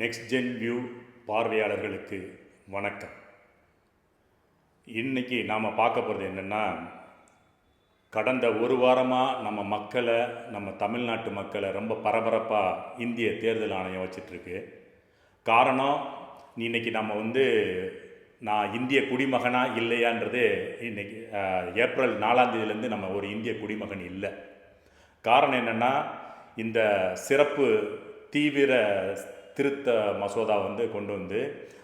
Next gen view பார்வையாளர்களுக்கு வணக்கம். இன்னைக்கு நாம் பார்க்க போகிறது என்னென்னா கடந்த ஒரு வாரமாக நம்ம மக்களை நம்ம தமிழ்நாட்டு மக்களை ரொம்ப பரபரப்பாக இந்திய தேர்தல் ஆணையம் வச்சிட்ருக்கு. காரணம் இன்னைக்கு நம்ம வந்து நான் இந்திய குடிமகனா இல்லையான்றது இன்றைக்கி ஏப்ரல் நாலாந்தேதியிலேருந்து நம்ம ஒரு இந்திய குடிமகன் இல்லை. காரணம் என்னென்னா இந்த சிறப்பு தீவிர திருத்த மசோதா வந்து கொண்டு வந்து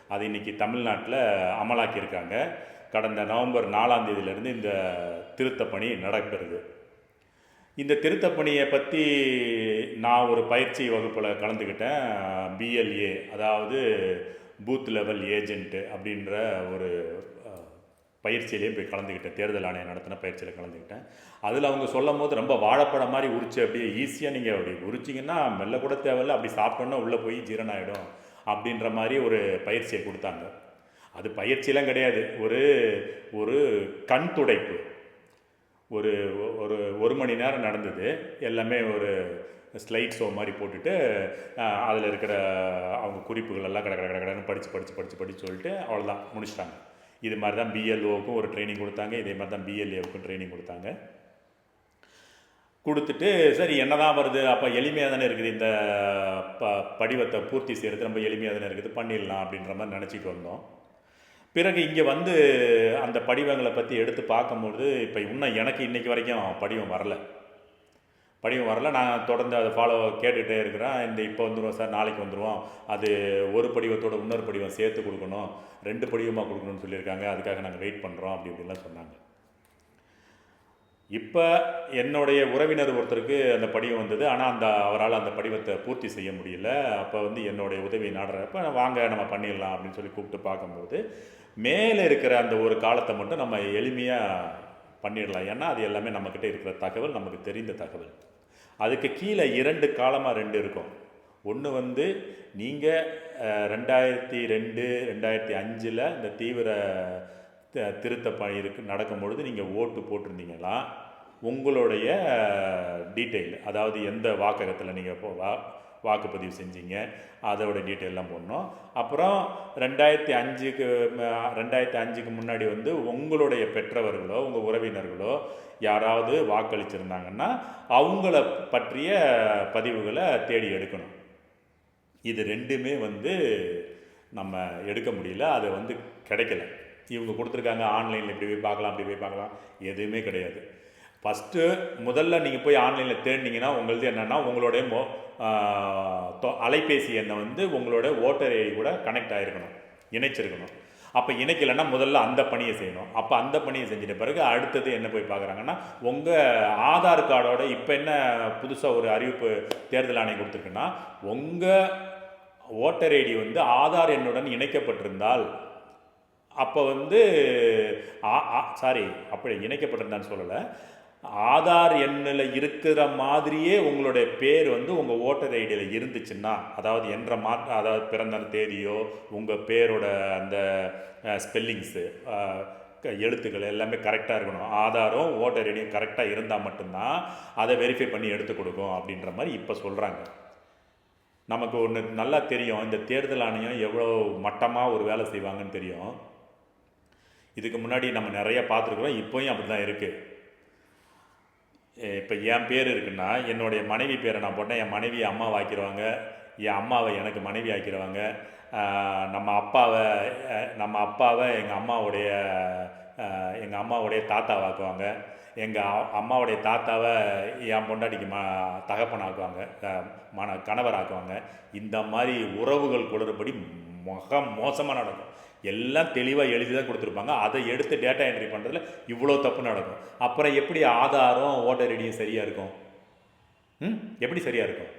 அது இன்னைக்கு தமிழ்நாட்டில் அமலாக்கியிருக்காங்க. கடந்த நவம்பர் நாலாம் தேதியிலேருந்து இந்த திருத்தப்பணி நடைபெறுது. இந்த திருத்தப்பணியை பற்றி நான் ஒரு பயிற்சி வகுப்பில் கலந்துக்கிட்டேன் பிஎல்ஏ அதாவது பூத் லெவல் ஏஜென்ட்டு அப்படின்ற ஒரு அஹ், பயிற்சியிலையும் போய் கலந்துக்கிட்டேன். தேர்தல் ஆணையம் நடத்தின பயிற்சியில் கலந்துக்கிட்டேன். அதில் அவங்க சொல்லும் போது ரொம்ப வாழைப்பழம் மாதிரி உரிச்சு அப்படியே ஈஸியாக நீங்கள் அப்படி உரிச்சிங்கன்னா மெல்ல கூட தேவையில்ல அப்படி சாப்பிட்டோன்னா உள்ளே போய் ஜீரணம் ஆகிடும் அப்படின்ற மாதிரி ஒரு பயிற்சியை கொடுத்தாங்க. அது பயிற்சியெலாம் கிடையாது. ஒரு ஒரு கண் துடைப்பு. ஒரு ஒரு ஒரு மணி நேரம் நடந்தது. எல்லாமே ஒரு ஸ்லைட் ஷோ மாதிரி போட்டுட்டு அதில் இருக்கிற அவங்க குறிப்புகள் எல்லாம் கடை கடை கடை கடைன்னு படித்து படித்து படித்து படித்து சொல்லிட்டு அவ்வளோதான் முடிச்சிட்டாங்க. இது மாதிரி தான் பிஎல்ஓவுக்கும் ஒரு ட்ரைனிங் கொடுத்தாங்க. இதே மாதிரி தான் பிஎல்ஏவுக்கும் ட்ரைனிங் கொடுத்தாங்க. கொடுத்துட்டு சரி என்ன தான் வருது? அப்போ எளிமையாக தானே இருக்குது. இந்த ப படிவத்தை பூர்த்தி செய்கிறது ரொம்ப எளிமையாக தானே இருக்குது. பண்ணிடலாம் அப்படின்ற மாதிரி நினச்சிட்டு வந்தோம். பிறகு இங்கே வந்து அந்த படிவங்களை பற்றி எடுத்து பார்க்கும்போது இப்போ இன்னும் எனக்கு இன்றைக்கி வரைக்கும் படிவம் வரல. படிவம் வரல. நான் தொடர்ந்து அதை ஃபாலோ கேட்டுகிட்டே இருக்கிறேன். இந்த இப்போ வந்துடுவோம் சார் நாளைக்கு வந்துடுவோம் அது ஒரு படிவத்தோட இன்னொரு படிவம் சேர்த்து கொடுக்கணும். ரெண்டு படிவமாக கொடுக்கணும்னு சொல்லியிருக்காங்க. அதுக்காக நாங்கள் வெயிட் பண்ணுறோம் அப்படி இப்படிலாம் சொன்னாங்க. இப்போ என்னுடைய உறவினர் ஒருத்தருக்கு அந்த படிவம் வந்தது. ஆனால் அந்த அவரால் அந்த படிவத்தை பூர்த்தி செய்ய முடியல. அப்போ வந்து என்னுடைய உதவி நாடுறப்ப வாங்க நம்ம பண்ணிடலாம் அப்படின்னு சொல்லி கூப்பிட்டு பார்க்கும்போது மேலே இருக்கிற அந்த ஒரு காலத்தை மட்டும் நம்ம எளிமையாக பண்ணிடலாம். ஏன்னா அது எல்லாமே நம்மக்கிட்ட இருக்கிற தகவல் நமக்கு தெரிந்த தகவல். அதுக்கு கீழே இரண்டு காலமாக ரெண்டு இருக்கும். ஒன்று வந்து நீங்கள் ரெண்டாயிரத்தி ரெண்டு ரெண்டாயிரத்தி அஞ்சில் இந்த தீவிர த- திருத்த பணி இருக்கு நடக்கும் பொழுது நீங்கள் ஓட்டு போட்டிருந்தீங்களா உங்களுடைய டீட்டெயில் அதாவது எந்த வாக்ககத்தில் நீங்கள் இப்போ வாக்குப்பதிவு செஞ்சீங்க. அதோட டீட்டெயிலாம் போடணும். அப்புறம் ரெண்டாயிரத்தி அஞ்சுக்கு ரெண்டாயிரத்தி அஞ்சுக்கு முன்னாடி வந்து உங்களுடைய பெற்றவர்களோ உங்கள் உறவினர்களோ யாராவது வாக்களிச்சிருந்தாங்கன்னா அவங்கள பற்றிய பதிவுகளை தேடி எடுக்கணும். இது ரெண்டுமே வந்து நம்ம எடுக்க முடியல. அது வந்து கிடைக்கல. இவங்க கொடுத்துருக்காங்க ஆன்லைனில் இப்படி போய் பார்க்கலாம் அப்படி போய் பார்க்கலாம். எதுவுமே கிடையாது. ஃபஸ்ட்டு முதல்ல நீங்கள் போய் ஆன்லைனில் தேடினீங்கன்னா உங்களது என்னென்னா உங்களுடைய மொ தொ- அலைபேசி எண்ணை வந்து உங்களோட ஓட்டர் ஐடி கூட கனெக்ட் ஆகிருக்கணும் இணைச்சிருக்கணும். அப்போ இணைக்கலைன்னா முதல்ல அந்த பணியை செய்யணும். அப்போ அந்த பணியை செஞ்சிட்ட பிறகு அடுத்தது என்ன போய் பார்க்குறாங்கன்னா உங்கள் ஆதார் கார்டோட இப்போ என்ன புதுசாக ஒரு அறிவிப்பு தேர்தல் ஆணையம் கொடுத்துருக்குன்னா உங்கள் ஓட்டர் ஐடி வந்து ஆதார் எண்ணுடன் இணைக்கப்பட்டிருந்தால் அப்போ வந்து சாரி அப்படி இணைக்கப்பட்டிருந்தான்னு சொல்லலை. ஆதார் எண்ணில் இருக்கிற மாதிரியே உங்களுடைய பேர் வந்து உங்கள் ஓட்டர் ஐடியில் இருந்துச்சுன்னா அதாவது என்ற மா அதாவது பிறந்த தேதியோ உங்கள் பேரோட அந்த ஸ்பெல்லிங்ஸு எழுத்துக்கள் எல்லாமே கரெக்டாக இருக்கணும். ஆதாரம் ஓட்டர் ஐடியும் கரெக்டாக இருந்தால் மட்டும்தான் அதை வெரிஃபை பண்ணி எடுத்து கொடுக்கும் அப்படின்ற மாதிரி இப்போ சொல்கிறாங்க நமக்கு ஒன்று நல்லா தெரியும். இந்த தேர்தல் ஆணையம் எவ்வளோ மட்டமாக ஒரு வேலை செய்வாங்கன்னு தெரியும். இதுக்கு முன்னாடி நம்ம நிறைய பார்த்துருக்குறோம். இப்போயும் அப்படி தான் இருக்குது இப்போ என் பேர் இருக்குன்னா என்னுடைய மனைவி பேரை நான் போட்டேன் என் மனைவியை அம்மா ஆக்கிடுவாங்க என் அம்மாவை எனக்கு மனைவி ஆக்கிடுவாங்க நம்ம அப்பாவை நம்ம அப்பாவை எங்கள் அம்மாவுடைய எங்கள் அம்மாவுடைய தாத்தாவாக்குவாங்க எங்கள் அம்மாவுடைய தாத்தாவை என் பொண்டாட்டிக்கு ம தகப்பனாக்குவாங்க அஹ் மன கணவராக்குவாங்க இந்த மாதிரி உறவுகள் குளறுபடி மிக மோசமாக நடக்கும். எல்லாம் தெளிவாக எழுதி தான் கொடுத்துருப்பாங்க. அதை எடுத்து டேட்டா என்ட்ரி பண்ணுறதுல இவ்வளோ தப்பு நடக்கும். அப்புறம் எப்படி ஆதாரம் ஓட்டர் ஐடியும் சரியாக இருக்கும்? ம்? எப்படி சரியாக இருக்கும்?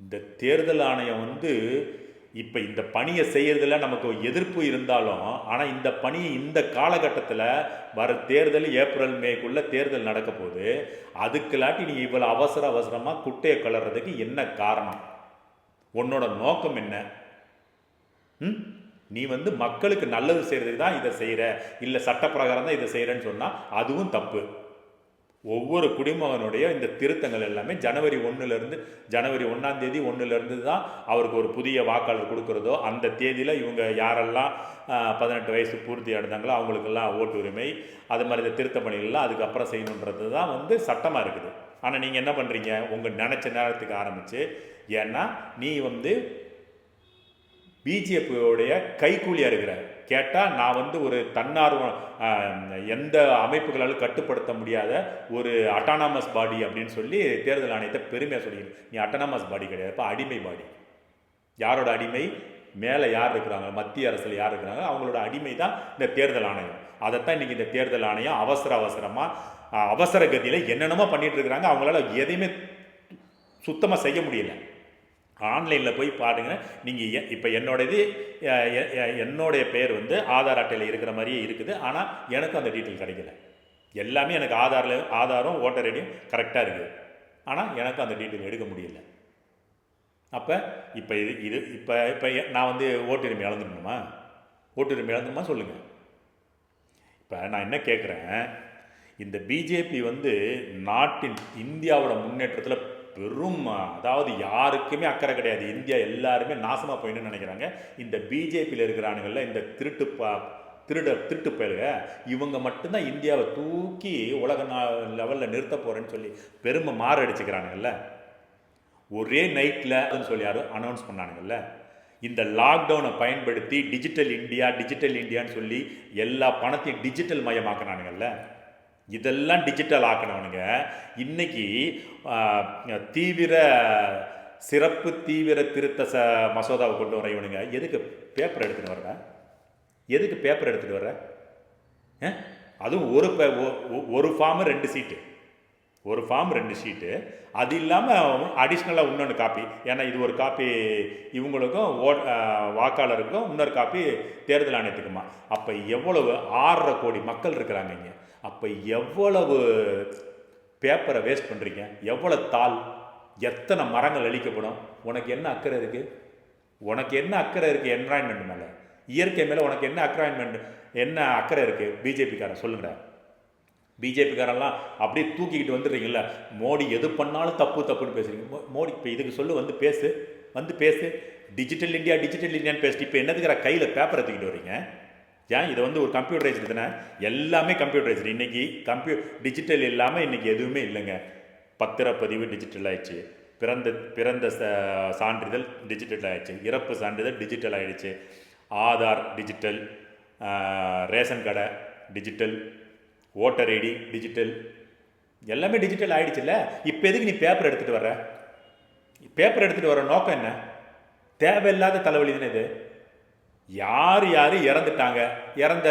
இந்த தேர்தல் ஆணையம் வந்து இப்போ இந்த பணியை செய்கிறதுல நமக்கு எதிர்ப்பு இருந்தாலும் ஆனால் இந்த பணி இந்த காலகட்டத்தில் வர தேர்தல் ஏப்ரல் மேக்குள்ளே தேர்தல் நடக்க போகுது. அதுக்குலாட்டி நீ இவ்வளோ அவசர அவசரமாக குட்டையை கலர்றதுக்கு என்ன காரணம்? உன்னோட நோக்கம் என்ன? ம்? நீ வந்து மக்களுக்கு நல்லது செய்கிறதுக்கு தான் இதை செய்கிற இல்லை சட்டப்பிரகாரம் தான் இதை செய்கிறேன்னு சொன்னால் அதுவும் தப்பு. ஒவ்வொரு குடிமகனுடைய இந்த திருத்தங்கள் எல்லாமே ஜனவரி ஒன்றுலேருந்து ஜனவரி ஒன்றாம் தேதி ஒன்றுலேருந்து தான் அவருக்கு ஒரு புதிய வாக்காளர் கொடுக்குறதோ அந்த தேதியில் இவங்க யாரெல்லாம் பதினெட்டு வயசு பூர்த்தி அடைந்தாங்களோ அவங்களுக்கெல்லாம் ஓட்டு உரிமை அது மாதிரி இந்த திருத்த பணிகள்லாம் அதுக்கப்புறம் செய்யணுன்றது தான் வந்து சட்டமாக இருக்குது. ஆனால் நீங்கள் என்ன பண்ணுறீங்க உங்கள் நினச்ச நேரத்துக்கு ஆரம்பித்து ஏன்னா நீ வந்து பிஜேபியோடைய கைக்கூலியாக இருக்கிறார் கேட்டால் நான் வந்து ஒரு தன்னார்வம் எந்த அமைப்புகளாலும் கட்டுப்படுத்த முடியாத ஒரு அட்டானாமஸ் பாடி அப்படின்னு சொல்லி தேர்தல் ஆணையத்தை பெருமையாக சொல்லிக்கிறேன் நீ அட்டானாமஸ் பாடி கிடையாதுப்பா அடிமை பாடி யாரோட அடிமை? மேலே யார் இருக்கிறாங்க? மத்திய அரசில் யார் இருக்கிறாங்க? அவங்களோட அடிமை தான் இந்த தேர்தல் ஆணையம். அதைத்தான் இன்றைக்கி இந்த தேர்தல் ஆணையம் அவசர அவசரமாக அவசர கதியில் என்னென்னமோ பண்ணிகிட்டு இருக்கிறாங்க. அவங்களால எதையுமே சுத்தமாக செய்ய முடியல. ஆன்லைனில் போய் பாருங்க. நீங்கள் இப்போ என்னோட இது என்னுடைய பேர் வந்து ஆதார் அட்டையில் இருக்கிற மாதிரியே இருக்குது. ஆனால் எனக்கும் அந்த டீட்டெயில் கிடைக்கல. எல்லாமே எனக்கு ஆதாரில் ஆதாரும் ஓட்டர் ஐடியும் கரெக்டாக இருக்குது ஆனால் எனக்கும் அந்த டீட்டெயில் எடுக்க முடியல. அப்போ இப்போ இது இது இப்போ இப்போ நான் வந்து ஓட்டுரிமை இழந்துடணுமா? ஓட்டுரிமை இழந்துமா சொல்லுங்கள் இப்போ நான் என்ன கேட்குறேன் இந்த பிஜேபி வந்து நாட்டின் இந்தியாவோட முன்னேற்றத்தில் பெரும் அதாவது யாருக்குமே அக்கறை கிடையாது. இந்தியா எல்லாருமே நாசமாக போயின்னு நினைக்கிறாங்க. இந்த பிஜேபியில் இருக்கிறானுங்களில் இந்த திருட்டு பா திருட திருட்டு பயலுக இவங்க மட்டும்தான் இந்தியாவை தூக்கி உலக லெவலில் நிறுத்த போகிறேன்னு சொல்லி பெருமை மாரடிச்சுக்கிறானுங்கல்ல ஒரே நைட்டில் சொல்லி யாரும் அனௌன்ஸ் பண்ணானுங்கல்ல இந்த லாக்டவுனை பயன்படுத்தி டிஜிட்டல் இந்தியா டிஜிட்டல் இந்தியான்னு சொல்லி எல்லா பணத்தையும் டிஜிட்டல் மயமாக்கினானுங்கல்ல இதெல்லாம் டிஜிட்டல் ஆக்கினவனுங்க. இன்னைக்கு தீவிர சிறப்பு தீவிர திருத்த ச மசோதாவை கொண்டு வர இவனுங்க. எதுக்கு பேப்பர் எடுத்துகிட்டு வர்ற? எதுக்கு பேப்பர் எடுத்துகிட்டு வர்ற? ஆ? அதுவும் ஒரு பே- ஒரு ஃபார்மு ரெண்டு சீட்டு ஒரு ஃபார்ம் ரெண்டு ஷீட்டு அது இல்லாமல் அடிஷ்னலாக இன்னொன்று காப்பி ஏன்னா இது ஒரு காப்பி இவங்களுக்கும் ஓட் வாக்காளருக்கும் இன்னொரு காப்பி தேர்தல் ஆணையத்துக்குமா. அப்போ எவ்வளவு? ஆறரை கோடி மக்கள் இருக்கிறாங்க இங்கே. அப்போ எவ்வளவு பேப்பரை வேஸ்ட் பண்ணுறீங்க எவ்வளோ தாள்? எத்தனை மரங்கள் அழிக்கப்படும்? உனக்கு என்ன அக்கறை இருக்குது உனக்கு என்ன அக்கறை இருக்குது என்வாயன்மெண்ட் மேலே. இயற்கை மேலே உனக்கு என்ன அக்ராயின்மெண்ட் என்ன அக்கறை இருக்குது பிஜேபிக்காரன் சொல்லுங்கடா பிஜேபிக்காரெல்லாம் அப்படியே தூக்கிக்கிட்டு வந்துடுறீங்களா மோடி எது பண்ணாலும் தப்பு தப்புன்னு பேசுறீங்க. மோடி இப்போ இதுக்கு சொல்லு வந்து பேசு. வந்து பேசு. டிஜிட்டல் இந்தியா டிஜிட்டல் இந்தியான்னு பேசிட்டு இப்போ என்னதுக்கிற கையில் பேப்பரை தூக்கிட்டு வரீங்க ஏன்? இது வந்து ஒரு கம்ப்யூட்டரைஸ்டு தானே? எல்லாமே கம்ப்யூட்டரைஸ்டு இன்றைக்கி கம்ப்யூ டிஜிட்டல் இல்லாமல் இன்றைக்கி எதுவுமே இல்லைங்க. பத்திரப்பதிவு டிஜிட்டல் ஆயிடுச்சு. பிறந்த பிறந்த ச- சான்றிதழ் டிஜிட்டல் ஆயிடுச்சு. இறப்பு சான்றிதழ் டிஜிட்டல் ஆயிடுச்சு. ஆதார் டிஜிட்டல் ரேஷன் கடை டிஜிட்டல் ஓட்டர் ஐடி டிஜிட்டல் எல்லாமே டிஜிட்டல் ஆகிடுச்சுல்ல இப்போ எதுக்கு நீ பேப்பர் எடுத்துகிட்டு வர்ற? பேப்பர் எடுத்துகிட்டு வர நோக்கம் என்ன? தேவையில்லாத தலைவலி தானே இது. யார் யார் இறந்துட்டாங்க? இறந்த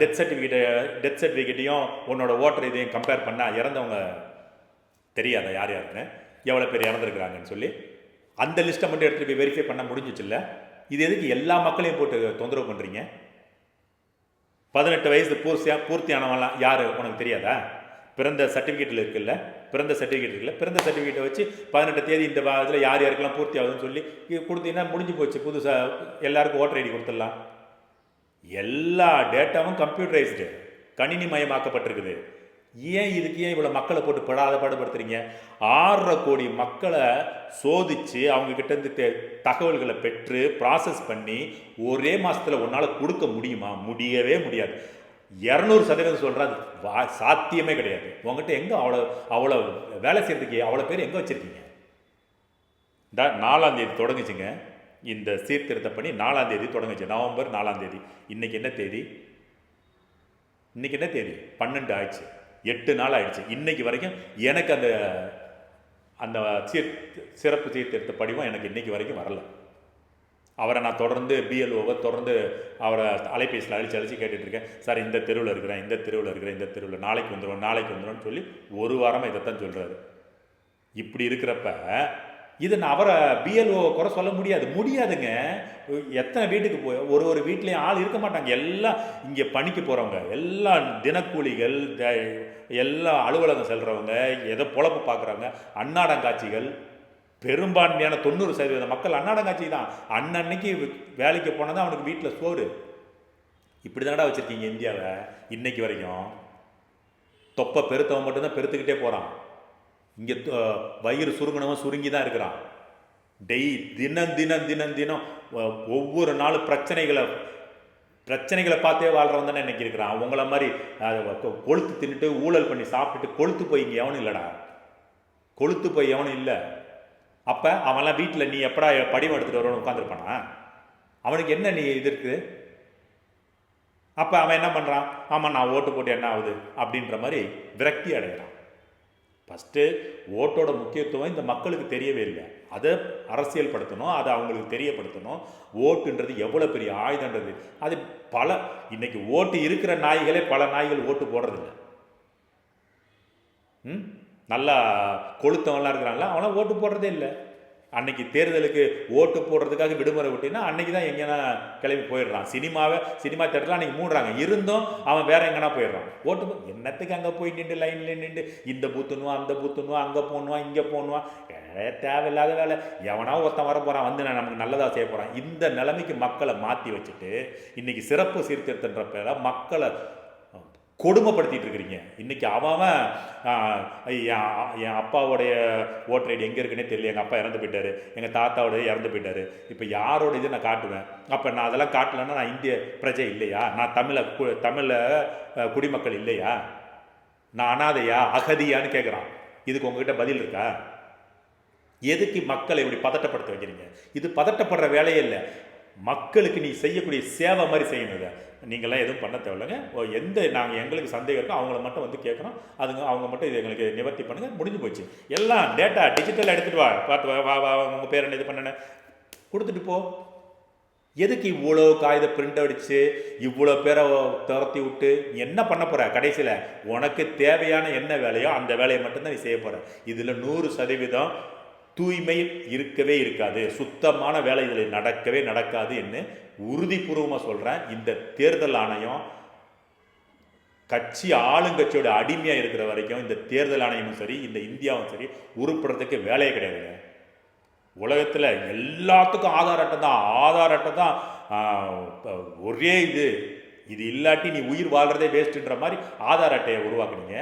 டெத் சர்டிஃபிகேட்டை டெத் சர்டிஃபிகேட்டையும் உன்னோட ஓட்டர் இதையும் கம்பேர் பண்ணால் இறந்தவங்க தெரியாதா? யார் யாருன்னு? எவ்வளோ பேர் இறந்துருக்குறாங்கன்னு சொல்லி அந்த லிஸ்ட்டை மட்டும் எடுத்துகிட்டு போய் வெரிஃபை பண்ண முடிஞ்சிச்சுல்ல? இது எதுக்கு எல்லா மக்களையும் போட்டு தொந்தரவு பண்ணுறீங்க பதினெட்டு வயசு பூர்த்தியாக பூர்த்தியானவங்களாம் யார்? உனக்கு தெரியாதா? பிறந்த சர்டிஃபிகேட்டில் இருக்குல்ல? பிறந்த சர்டிஃபிகேட் இருக்குல்ல? பிறந்த சர்டிஃபிகேட்டை வச்சு பதினெட்டு தேதி இந்த இதில் யார் யாருக்கெல்லாம் பூர்த்தி ஆகுதுன்னு சொல்லி கொடுத்தீங்கன்னா முடிஞ்சு போச்சு. புதுசாக எல்லாருக்கும் ஓட்டர் ஐடி கொடுத்துடலாம். எல்லா டேட்டாவும் கம்ப்யூட்டரைஸ்டு கணினி மயமாக்கப்பட்டிருக்குது ஏன் இதுக்கு ஏன் இவ்வளோ மக்களை போட்டு படாத பாடுபடுத்துறீங்க? ஆறரை கோடி மக்களை சோதிச்சு அவங்கக்கிட்ட இருந்து தே- தகவல்களை பெற்று ப்ராசஸ் பண்ணி ஒரே மாதத்தில் உன்னால் கொடுக்க முடியுமா? முடியவே முடியாது. இரநூறு சதவீதம் சொல்கிறது வா சாத்தியமே கிடையாது. உங்ககிட்ட எங்கே அவ்வளோ அவ்வளோ வேலை செய்கிறதுக்கு அவ்வளோ பேர் எங்கே வச்சுருக்கீங்க? இந்த நாலாந்தேதி தொடங்குச்சுங்க. இந்த சீர்திருத்த பணி நாலாந்தேதி தொடங்குச்சு. நவம்பர் நாலாந்தேதி இன்றைக்கி என்ன தேதி? இன்றைக்கி என்ன தேதி? பன்னெண்டு ஆயிடுச்சு. எட்டு நாள் ஆயிடுச்சு. இன்றைக்கி வரைக்கும் எனக்கு அந்த அந்த சீர் சிறப்பு சீர்திருத்த படிவம் எனக்கு இன்றைக்கி வரைக்கும் வரல. அவரை நான் தொடர்ந்து பிஎல்ஓவை தொடர்ந்து அவரை அலைபேசியில் அழிச்சு அழிச்சு கேட்டுட்ருக்கேன். சார் இந்த தெருவில் இருக்கிறேன் இந்த தெருவில் இருக்கிறேன் இந்த தெருவில். நாளைக்கு வந்துடும் நாளைக்கு வந்துடும்னு சொல்லி ஒரு வாரமாக இதைத்தான் சொல்கிறாரு இப்படி இருக்கிறப்ப இது நான் அவரை பிஎல்ஓ குறை சொல்ல முடியாது. முடியாதுங்க. எத்தனை வீட்டுக்கு போய் ஒரு ஒரு வீட்லேயும் ஆள் இருக்க மாட்டாங்க. எல்லாம் இங்கே பணிக்கு போகிறவங்க எல்லாம் தினக்கூலிகள் த- அலுவலகம் செல்கிறவங்க எதை பொழப்பு பார்க்குறவங்க அன்னாடங்காட்சிகள் பெரும்பான்மையான தொண்ணூறு சதவீத மக்கள் அன்னாடங்காட்சி தான். அன்னன்னைக்கு வேலைக்கு போனதான் அவனுக்கு வீட்டில் சோறு. இப்படி தானடா வச்சுருக்கீங்க இந்தியாவை இன்னைக்கு வரைக்கும். தொப்பை பெருத்தவன் மட்டும்தான் பெருத்துக்கிட்டே போகிறான் இங்கே வயிறு சுருங்கினவன் சுருங்கி தான் இருக்கிறான். டெய் தினம் தினம் தினம் தினம் ஒவ்வொரு நாளும் பிரச்சனைகளை பிரச்சனைகளை பார்த்தே வாழ்கிறவன் தானே இன்னைக்கு இருக்கிறான். உங்களை மாதிரி கொளுத்து கொ- தின்னுட்டு ஊழல் பண்ணி சாப்பிட்டுட்டு கொளுத்து போய் இங்கே எவனும் இல்லைடா. கொளுத்து போய் எவனும் இல்லை. அப்போ அவன்லாம் வீட்டில் நீ எப்படா படிவம் எடுத்துகிட்டு வரணும்னு உட்காந்துருப்பானா அவனுக்கு என்ன நீ இது இருக்குது அப்போ அவன் என்ன பண்ணுறான் ஆமாம் நான் ஓட்டு போட்டு என்ன ஆகுது? அப்படின்ற மாதிரி விரக்தி அடைகிறான். ஃபஸ்ட்டு ஓட்டோட முக்கியத்துவம் இந்த மக்களுக்கு தெரியவே இல்லை. அதை அரசியல் படுத்தணும் அதை அவங்களுக்கு தெரியப்படுத்தணும். ஓட்டுன்றது எவ்வளோ பெரிய ஆயுதன்றது. அது பல இன்னைக்கு ஓட்டு இருக்கிற நாய்களே பல நாய்கள் ஓட்டு போடுறதில்ல. ம்? நல்லா கொளுத்தவன்லாம் இருக்கிறான்ல அவனா ஓட்டு போடுறதே இல்லை. அன்னைக்கு தேர்தலுக்கு ஓட்டு போடுறதுக்காக விடுமுறை விட்டினா அன்னைக்கு தான் எங்கேனா கிளம்பி போயிடுறான். சினிமாவை சினிமா தேட்டரில் அன்னைக்கு மூடுறாங்க. இருந்தும் அவன் வேற எங்கேனா போயிடுறான். ஓட்டு போ- என்னத்துக்கு அங்கே போய் நின்று லைனில் நின்று இந்த பூத்துணுவான் அந்த பூத்துணுவான் அங்கே போகணுவான் இங்கே போகணுவான் தேவையில்லாத வேலை. எவனா ஒருத்தன் வர போகிறான் வந்து நான் நமக்கு நல்லதாக செய்ய போகிறான் இந்த நிலைமைக்கு மக்களை மாற்றி வச்சுட்டு இன்றைக்கி சிறப்பு சீர்திருத்தன்ற பேர மக்களை கொடுமைப்படுத்திட்டு இருக்கிறீங்க இன்னைக்கு அவன் அவன், என் என் அப்பாவுடைய ஓட்டர் ஐடி எங்கே இருக்குன்னே தெரியல. எங்கள் அப்பா இறந்து போயிட்டாரு. எங்கள் தாத்தாவோட இறந்து போயிட்டாரு. இப்போ யாரோட இது நான் காட்டுவேன்? அப்போ நான் அதெல்லாம் காட்டலைன்னா நான் இந்திய பிரஜை இல்லையா? நான் தமிழ கு தமிழ குடிமக்கள் இல்லையா? நான் அனாதையா? அகதியான்னு கேட்குறான் இதுக்கு உங்ககிட்ட பதில் இருக்கா? எதுக்கு மக்களை இப்படி பதட்டப்படுத்த வைக்கிறீங்க? இது பதட்டப்படுற வேலையே இல்லை. மக்களுக்கு நீ செய்யக்கூடிய சேவை மாதிரி செய்யணுங்க இதை. நீங்களாம் எதுவும் பண்ண தேவையில்லைங்க. ஓ, எந்த நாங்கள் எங்களுக்கு சந்தேகம் இருக்கோ அவங்கள மட்டும் வந்து கேட்குறோம் அதுங்க அவங்க மட்டும் இது எங்களுக்கு நிவர்த்தி பண்ணுங்க. முடிஞ்சு போச்சு. எல்லாம் டேட்டா டிஜிட்டல் எடுத்துகிட்டு வா. பார்த்து வா, வா வா உங்கள் பேர் என்ன இது பண்ணன கொடுத்துட்டு போ. எதுக்கு இவ்வளோ காகித பிரிண்ட் அடித்து இவ்வளோ பேரை துரத்தி விட்டு என்ன பண்ண போகிற கடைசியில் உனக்கு தேவையான என்ன வேலையோ அந்த வேலையை மட்டும்தான் நீ செய்ய போகிற இதில் நூறு சதவீதம் தூய்மை இருக்கவே இருக்காது. சுத்தமான வேலை இதில் நடக்கவே நடக்காது என்று உறுதிபூர்வமாக சொல்கிறேன் இந்த தேர்தல் ஆணையம் கட்சி ஆளுங்கட்சியோட அடிமையாக இருக்கிற வரைக்கும் இந்த தேர்தல் ஆணையமும் சரி இந்த இந்தியாவும் சரி உருப்படுறதுக்கு வேலையே கிடையாதுங்க. உலகத்தில் எல்லாத்துக்கும் ஆதார் அட்டை தான். ஆதார் அட்டை தான் ஒரே இது. இது இல்லாட்டி நீ உயிர் வாழ்கிறதே வேஸ்ட்டுன்ற மாதிரி ஆதார் அட்டையை உருவாக்குனீங்க.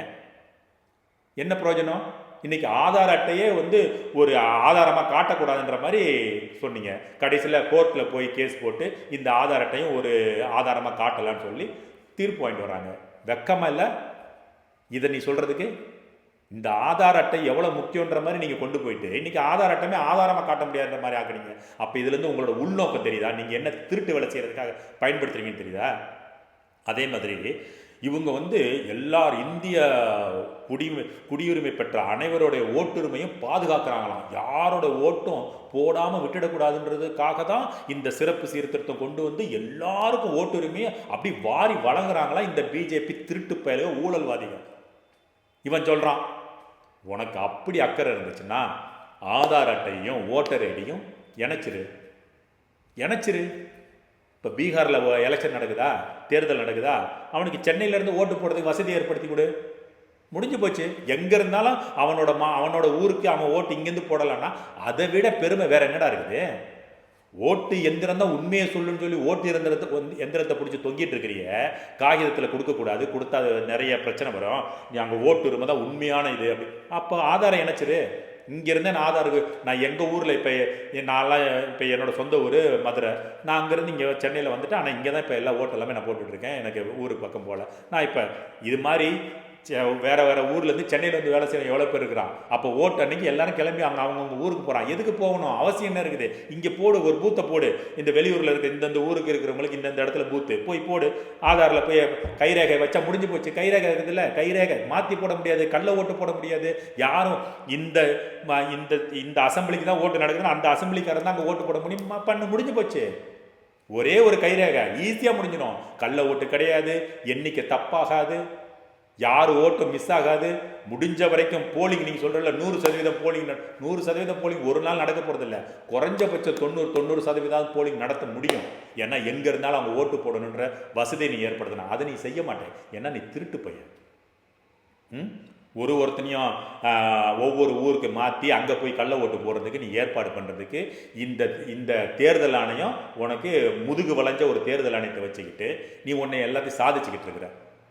என்ன பிரயோஜனம்? இன்றைக்கி ஆதார் அட்டையே வந்து ஒரு ஆதாரமாக காட்டக்கூடாதுன்ற மாதிரி சொன்னீங்க. கடைசியில் கோர்ட்டில் போய் கேஸ் போட்டு இந்த ஆதார் அட்டையும் ஒரு ஆதாரமாக காட்டலாம்னு சொல்லி தீர்ப்பு வாங்கிட்டு வராங்க. வெக்கமாக இல்லை? இதை நீ சொல்கிறதுக்கு இந்த ஆதார் அட்டை எவ்வளோ முக்கியன்ற மாதிரி நீங்கள் கொண்டு போயிட்டு இன்றைக்கி ஆதார் அட்டமே ஆதாரமாக காட்ட முடியாதுன்ற மாதிரி ஆக்குனீங்க. அப்போ இதுலேருந்து உங்களோட உள்நோக்கம் தெரியுதா? நீங்கள் என்ன திருட்டு வேலை செய்கிறதுக்காக பயன்படுத்துகிறீங்கன்னு தெரியுதா? அதே மாதிரி இவங்க வந்து எல்லார் இந்திய குடிமை குடியுரிமை பெற்ற அனைவருடைய ஓட்டுரிமையும் பாதுகாக்கிறாங்களாம். யாரோட ஓட்டும் போடாமல் விட்டுடக்கூடாதுன்றதுக்காக தான் இந்த சிறப்பு சீர்திருத்தம் கொண்டு வந்து எல்லாருக்கும் ஓட்டுரிமையை அப்படி வாரி வழங்குறாங்களா இந்த பிஜேபி திருட்டு பயலுக ஊழல்வாதிகள். இவன் சொல்கிறான் உனக்கு அப்படி அக்கறை இருந்துச்சுன்னா ஆதார் அட்டையும் ஓட்டர் ஐடியும் இணைச்சிரு. இணைச்சிரு. இப்போ பீகாரில் எலெக்ஷன் நடக்குதா? தேர்தல் நடக்குதா? அவனுக்கு சென்னையிலேருந்து ஓட்டு போடுறதுக்கு வசதி ஏற்படுத்தி கொடு. முடிஞ்சு போச்சு. எங்கே இருந்தாலும் அவனோட மா அவனோட ஊருக்கு அவன் ஓட்டு இங்கேருந்து போடலான்னா அதை விட பெருமை வேற என்னடா இருக்குது? ஓட்டு எந்திரம் தான் உண்மையை சொல்லுன்னு சொல்லி ஓட்டு எந்திரத்தை வந்து எந்திரத்தை பிடிச்சி தொங்கிட்டு இருக்கிறீ காகிதத்தில் கொடுக்கக்கூடாது. கொடுத்தா அது நிறைய பிரச்சனை வரும். நீ அங்கே ஓட்டு உரிமை தான் உண்மையான இது அப்படி. அப்போ ஆதாரம் இணைச்சிரு இங்கேருந்தே நான் ஆதார் நான் எங்கள் ஊரில் இப்போ நான்லாம் இப்போ என்னோட சொந்த ஊர் மதுரை. நான் அங்கேருந்து இங்கே சென்னையில் வந்துட்டு ஆனால் இங்கே தான் இப்போ எல்லா ஓட்டெல்லாமே நான் போட்டுட்ருக்கேன் எனக்கு ஊருக்கு பக்கம் போகல நான் இப்போ இது மாதிரி வேறு வேறு ஊர்லேருந்து சென்னையில் வந்து வேலை செய்ய எவ்வளோ பேர் இருக்கிறான்? அப்போ ஓட்டு அன்னைக்கு எல்லாரும் கிளம்பி அவங்க அவங்கவுங்க ஊருக்கு போகிறான் எதுக்கு போகணும்? அவசியம் என்ன இருக்குது? இங்கே போடு ஒரு பூத்தை போடு. இந்த வெளியூரில் இருக்க இந்தந்த ஊருக்கு இருக்கிறவங்களுக்கு இந்தந்த இடத்துல பூத்து போய் போடு. ஆதாரில் போய் கைரேகை வச்சா முடிஞ்சு போச்சு. கைரேகை இருக்குதுல்ல கைரேகை. மாற்றி போட முடியாது. கள்ள ஓட்டு போட முடியாது. யாரும் இந்த ம- இந்த இந்த அசம்பிளிக்கு தான் ஓட்டு நடக்குதுன்னா அந்த அசம்பிளிக்காரன் தான் அங்கே ஓட்டு போட முடியும். பண்ண பண்ணு முடிஞ்சு போச்சு. ஒரே ஒரு கைரேகை. ஈஸியாக முடிஞ்சிடும். கள்ள ஓட்டு கிடையாது. எண்ணிக்கை தப்பாகாது. யார் ஓட்டும் மிஸ் ஆகாது. முடிஞ்ச வரைக்கும் போலிங் நீங்கள் சொல்கிறல நூறு சதவீதம் போலிங் நூறு சதவீதம் போலிங் ஒரு நாள் நடக்க போகிறதில்ல குறைஞ்சபட்சம் தொண்ணூறு தொண்ணூறு சதவீதம் போலிங் நடத்த முடியும். ஏன்னா எங்கே இருந்தாலும் அவங்க ஓட்டு போடணுன்ற வசதியை நீ ஏற்படுத்தணும். அதை நீ செய்ய மாட்டேன். ஏன்னா நீ திருட்டு பையன். ம்? ஒரு ஒருத்தனையும் ஒவ்வொரு ஊருக்கு மாற்றி அங்கே போய் கள்ள ஓட்டு போடுறதுக்கு நீ ஏற்பாடு பண்ணுறதுக்கு இந்த இந்த தேர்தல் ஆணையம் உனக்கு முதுகு வளைஞ்ச ஒரு தேர்தல் ஆணையத்தை வச்சுக்கிட்டு நீ உன்னை எல்லாத்தையும் சாதிச்சுக்கிட்டு இருக்கிற.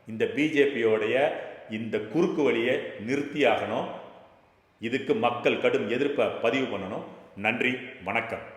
இந்த பிஜேபியோடைய இந்த குறுக்கு வழியை நிறுத்தியாகணும். இதுக்கு மக்கள் கடும் எதிர்ப்பை பதிவு பண்ணணும். நன்றி வணக்கம்.